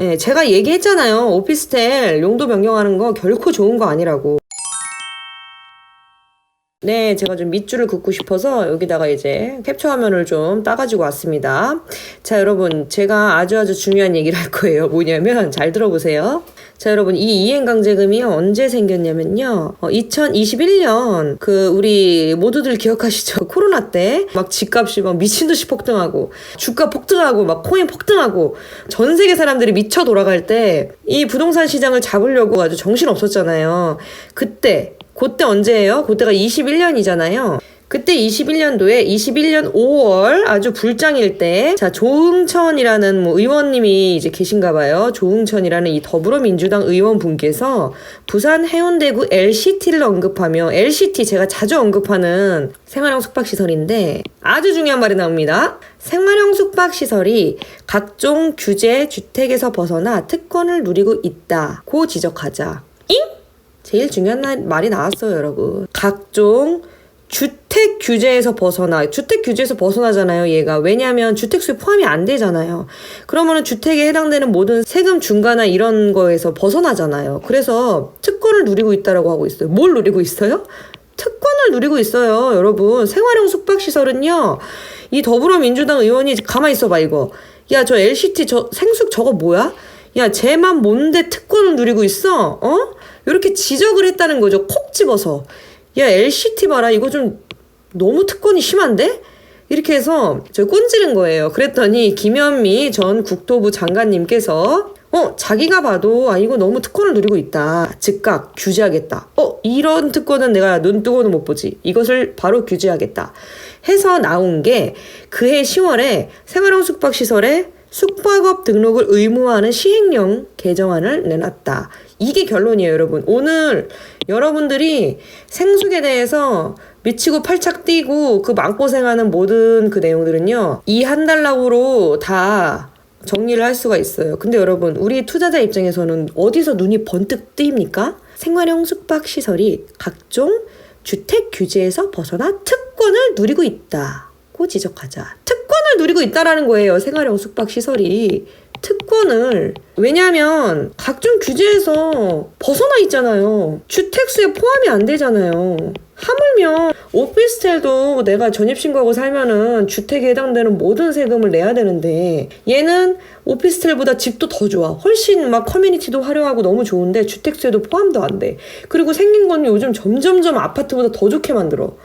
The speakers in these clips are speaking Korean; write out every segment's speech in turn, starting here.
예, 제가 얘기했잖아요. 오피스텔 용도 변경하는 거 결코 좋은 거 아니라고. 네, 제가 좀 밑줄을 긋고 싶어서 여기다가 이제 캡처 화면을 좀 따가지고 왔습니다. 자, 여러분, 제가 아주 아주 중요한 얘기를 할 거예요. 뭐냐면, 잘 들어보세요. 자, 여러분, 이 이행강제금이 언제 생겼냐면요. 어, 2021년, 그, 우리 모두들 기억하시죠? 코로나 때, 막 집값이 막 미친 듯이 폭등하고, 주가 폭등하고, 막 코인 폭등하고, 전 세계 사람들이 미쳐 돌아갈 때, 이 부동산 시장을 잡으려고 아주 정신 없었잖아요. 그때, 그때 언제예요? 그때가 21년이잖아요. 그때 21년도에 21년 5월 아주 불장일 때, 자, 조응천이라는 뭐 의원님이 이제 계신가 봐요. 조응천이라는 이 더불어민주당 의원분께서 부산 해운대구 LCT를 언급하며 LCT 제가 자주 언급하는 생활형 숙박시설인데 아주 중요한 말이 나옵니다. 생활형 숙박시설이 각종 규제 주택에서 벗어나 특권을 누리고 있다 고 지적하자. 잉? 제일 중요한 날- 말이 나왔어요, 여러분. 각종 주택 규제에서 벗어나 주택 규제에서 벗어나잖아요 얘가. 왜냐하면 주택 수에 포함이 안 되잖아요. 그러면은 주택에 해당되는 모든 세금 중과나 이런 거에서 벗어나잖아요. 그래서 특권을 누리고 있다라고 하고 있어요. 뭘 누리고 있어요? 특권을 누리고 있어요 여러분. 생활형 숙박시설은요 이 더불어민주당 의원이 가만히 있어봐 이거. 야 저 LCT 저 생숙 저거 뭐야? 야 쟤만 뭔데 특권을 누리고 있어? 어 이렇게 지적을 했다는 거죠 콕 집어서 야 LCT 봐라 이거 좀 너무 특권이 심한데? 이렇게 해서 저 꼰지른 거예요. 그랬더니 김현미 전 국토부 장관님께서 어 자기가 봐도 아 이거 너무 특권을 누리고 있다. 즉각 규제하겠다. 어 이런 특권은 내가 눈 뜨고는 못 보지. 이것을 바로 규제하겠다. 해서 나온 게 그해 10월에 생활형 숙박 시설에 숙박업 등록을 의무화하는 시행령 개정안을 내놨다. 이게 결론이에요, 여러분. 오늘 여러분들이 생숙에 대해서 미치고 팔짝 뛰고 그 마음고생하는 모든 그 내용들은요, 이 한 달락으로 다 정리를 할 수가 있어요. 근데 여러분, 우리 투자자 입장에서는 어디서 눈이 번뜩 뜨입니까? 생활형 숙박시설이 각종 주택 규제에서 벗어나 특권을 누리고 있다고 지적하자. 특권을 누리고 있다라는 거예요. 생활형 숙박시설이. 특 권을 왜냐하면 각종 규제에서 벗어나 있잖아요. 주택수에 포함이 안 되잖아요. 하물며 오피스텔도 내가 전입신고하고 살면은 주택에 해당되는 모든 세금을 내야 되는데 얘는 오피스텔보다 집도 더 좋아. 훨씬 막 커뮤니티도 화려하고 너무 좋은데 주택수에도 포함도 안 돼. 그리고 생긴 건 요즘 점점점 아파트보다 더 좋게 만들어.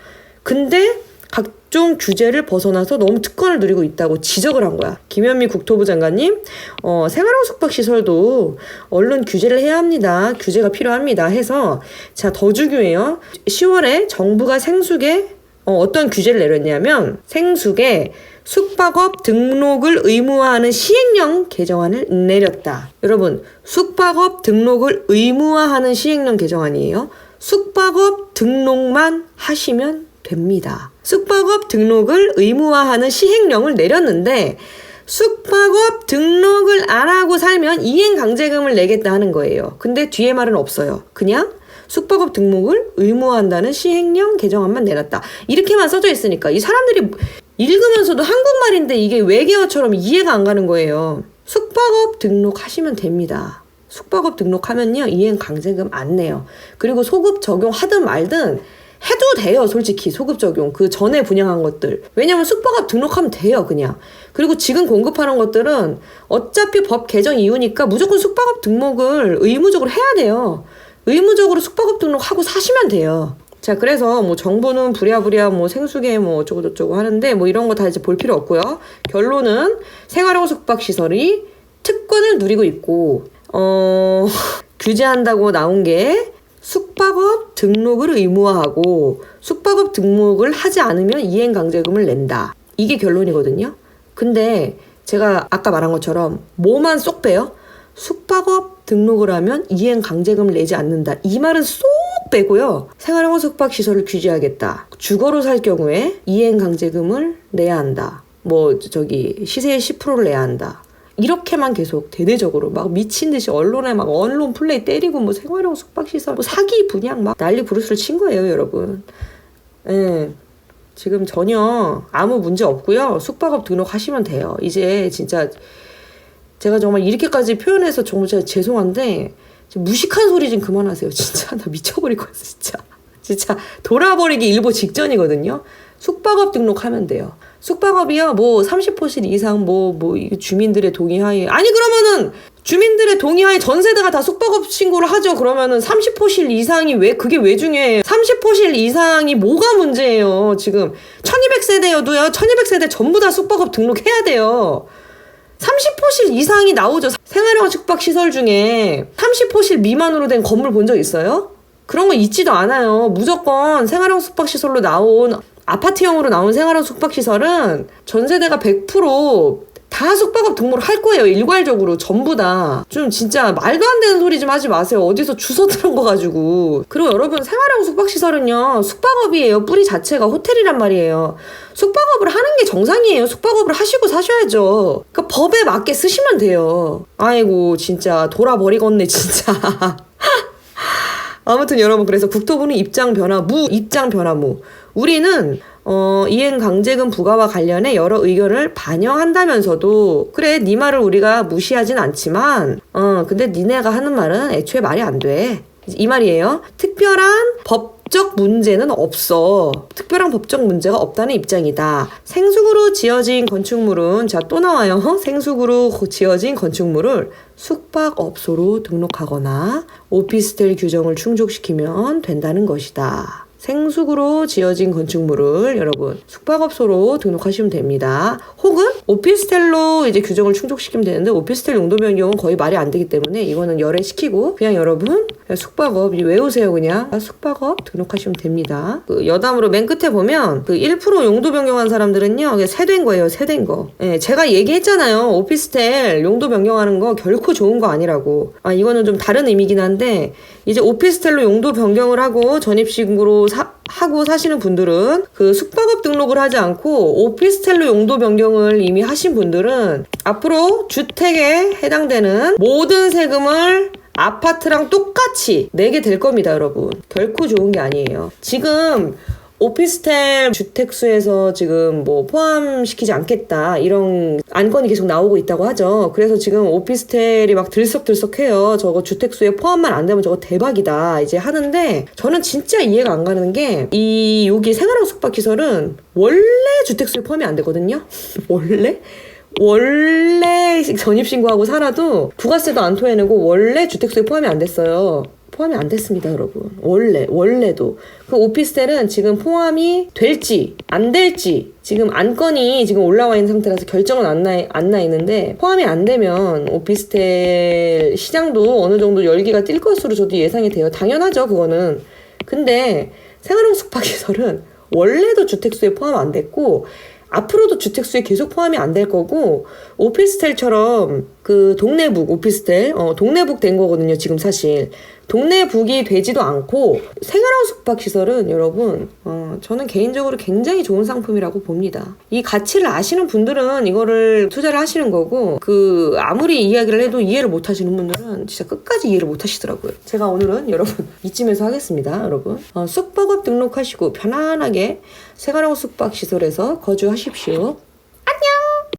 근데 각종 규제를 벗어나서 너무 특권을 누리고 있다고 지적을 한 거야. 김현미 국토부 장관님, 어, 생활형 숙박시설도 얼른 규제를 해야 합니다. 규제가 필요합니다. 해서, 자, 더 중요해요. 10월에 정부가 생숙에 어, 어떤 규제를 내렸냐면, 생숙에 숙박업 등록을 의무화하는 시행령 개정안을 내렸다. 여러분, 숙박업 등록을 의무화하는 시행령 개정안이에요. 숙박업 등록만 하시면 됩니다. 숙박업 등록을 의무화하는 시행령을 내렸는데 숙박업 등록을 안 하고 살면 이행 강제금을 내겠다 하는 거예요. 근데 뒤에 말은 없어요. 그냥 숙박업 등록을 의무화한다는 시행령 개정안만 내놨다. 이렇게만 써져 있으니까 이 사람들이 읽으면서도 한국말인데 이게 외계어처럼 이해가 안 가는 거예요. 숙박업 등록하시면 됩니다. 숙박업 등록하면요 이행 강제금 안 내요. 그리고 소급 적용하든 말든 해도 돼요, 솔직히 소급 적용 그 전에 분양한 것들. 왜냐면 숙박업 등록하면 돼요, 그냥. 그리고 지금 공급하는 것들은 어차피 법 개정 이후니까 무조건 숙박업 등록을 의무적으로 해야 돼요. 의무적으로 숙박업 등록하고 사시면 돼요. 자, 그래서 뭐 정부는 부랴부랴 뭐 생수계 뭐 어쩌고 저쩌고 하는데 뭐 이런 거 다 이제 볼 필요 없고요. 결론은 생활형 숙박 시설이 특권을 누리고 있고 어 규제한다고 나온 게 숙박업 등록을 의무화하고 숙박업 등록을 하지 않으면 이행 강제금을 낸다. 이게 결론이거든요. 근데 제가 아까 말한 것처럼 뭐만 쏙 빼요? 숙박업 등록을 하면 이행 강제금을 내지 않는다. 이 말은 쏙 빼고요. 생활형 숙박 시설을 규제하겠다. 주거로 살 경우에 이행 강제금을 내야 한다. 뭐 저기 시세의 10%를 내야 한다. 이렇게만 계속 대대적으로 막 미친 듯이 언론에 막 언론 플레이 때리고 뭐 생활형 숙박시설 뭐 사기 분양 막 난리 부르스를 친 거예요 여러분 예 지금 전혀 아무 문제 없고요 숙박업 등록하시면 돼요 이제 진짜 제가 정말 이렇게까지 표현해서 정말 제가 죄송한데 좀 무식한 소리 좀 그만하세요. 진짜 나 미쳐버릴 거야 진짜. 진짜 돌아버리기 일보 직전이거든요. 숙박업 등록하면 돼요. 숙박업이요, 뭐 30호실 이상 뭐 뭐 주민들의 동의하에 아니 그러면은 주민들의 동의하에 전 세대가 다 숙박업 신고를 하죠. 그러면은 30호실 이상이 왜 그게 왜 중요해? 30호실 이상이 뭐가 문제예요? 지금 1200세대여도요. 1200세대 전부 다 숙박업 등록해야 돼요. 30호실 이상이 나오죠. 생활형 숙박 시설 중에 30호실 미만으로 된 건물 본 적 있어요? 그런 거 있지도 않아요. 무조건 생활형 숙박 시설로 나온 아파트형으로 나온 생활형 숙박 시설은 전 세대가 100%다 숙박업 등록을 할 거예요. 일괄적으로 전부 다. 좀 진짜 말도 안 되는 소리 좀 하지 마세요. 어디서 주워 들은 거 가지고. 그리고 여러분 생활형 숙박 시설은요. 숙박업이에요. 뿌리 자체가 호텔이란 말이에요. 숙박업을 하는 게 정상이에요. 숙박업을 하시고 사셔야죠. 그러니까 법에 맞게 쓰시면 돼요. 아이고 진짜 돌아버리겠네 진짜. 아무튼 여러분 그래서 국토부는 입장 변화 무 입장 변화 무 우리는 어, 이행 강제금 부과와 관련해 여러 의견을 반영한다면서도 그래 네 말을 우리가 무시하진 않지만 어 근데 니네가 하는 말은 애초에 말이 안 돼. 이 말이에요. 특별한 법 적 문제는 없어. 특별한 법적 문제가 없다는 입장이다. 생숙으로 지어진 건축물은 자 또 나와요. 생숙으로 지어진 건축물을 숙박업소로 등록하거나 오피스텔 규정을 충족시키면 된다는 것이다. 생숙으로 지어진 건축물을 여러분 숙박업소로 등록하시면 됩니다. 혹은 오피스텔로 이제 규정을 충족시키면 되는데 오피스텔 용도 변경은 거의 말이 안 되기 때문에 이거는 열애시키고 그냥 여러분 그냥 숙박업 외우세요 그냥 아, 숙박업 등록하시면 됩니다. 그 여담으로 맨 끝에 보면 그 1% 용도 변경한 사람들은요 세된 거예요 세된 거. 예, 제가 얘기했잖아요 오피스텔 용도 변경하는 거 결코 좋은 거 아니라고. 아 이거는 좀 다른 의미긴 한데 이제 오피스텔로 용도 변경을 하고 전입식으로 사, 하고 사시는 분들은 그 숙박업 등록을 하지 않고 오피스텔로 용도 변경을 이미 하신 분들은 앞으로 주택에 해당되는 모든 세금을 아파트랑 똑같이 내게 될 겁니다, 여러분. 결코 좋은 게 아니에요. 지금 오피스텔 주택수에서 지금 뭐 포함시키지 않겠다 이런 안건이 계속 나오고 있다고 하죠. 그래서 지금 오피스텔이 막 들썩들썩해요. 저거 주택수에 포함만 안 되면 저거 대박이다 이제 하는데 저는 진짜 이해가 안 가는 게 이 여기 생활형 숙박시설은 원래 주택수에 포함이 안 되거든요. 원래? 원래 전입신고하고 살아도 부가세도 안 토해내고 원래 주택수에 포함이 안 됐어요. 포함이 안 됐습니다, 여러분. 원래, 원래도. 그 오피스텔은 지금 포함이 될지, 안 될지, 지금 안건이 지금 올라와 있는 상태라서 결정은 안 나, 안 나 있는데, 포함이 안 되면 오피스텔 시장도 어느 정도 열기가 뛸 것으로 저도 예상이 돼요. 당연하죠, 그거는. 근데 생활형 숙박시설은 원래도 주택수에 포함 안 됐고, 앞으로도 주택수에 계속 포함이 안 될 거고 오피스텔처럼 그 동네북 오피스텔 어 동네북 된 거거든요 지금 사실. 동네북이 되지도 않고 생활형 숙박 시설은 여러분 어 저는 개인적으로 굉장히 좋은 상품이라고 봅니다. 이 가치를 아시는 분들은 이거를 투자를 하시는 거고 그 아무리 이야기를 해도 이해를 못 하시는 분들은 진짜 끝까지 이해를 못 하시더라고요. 제가 오늘은 여러분 이쯤에서 하겠습니다 여러분. 어, 숙박업 등록하시고 편안하게 생활형 숙박 시설에서 거주하십시오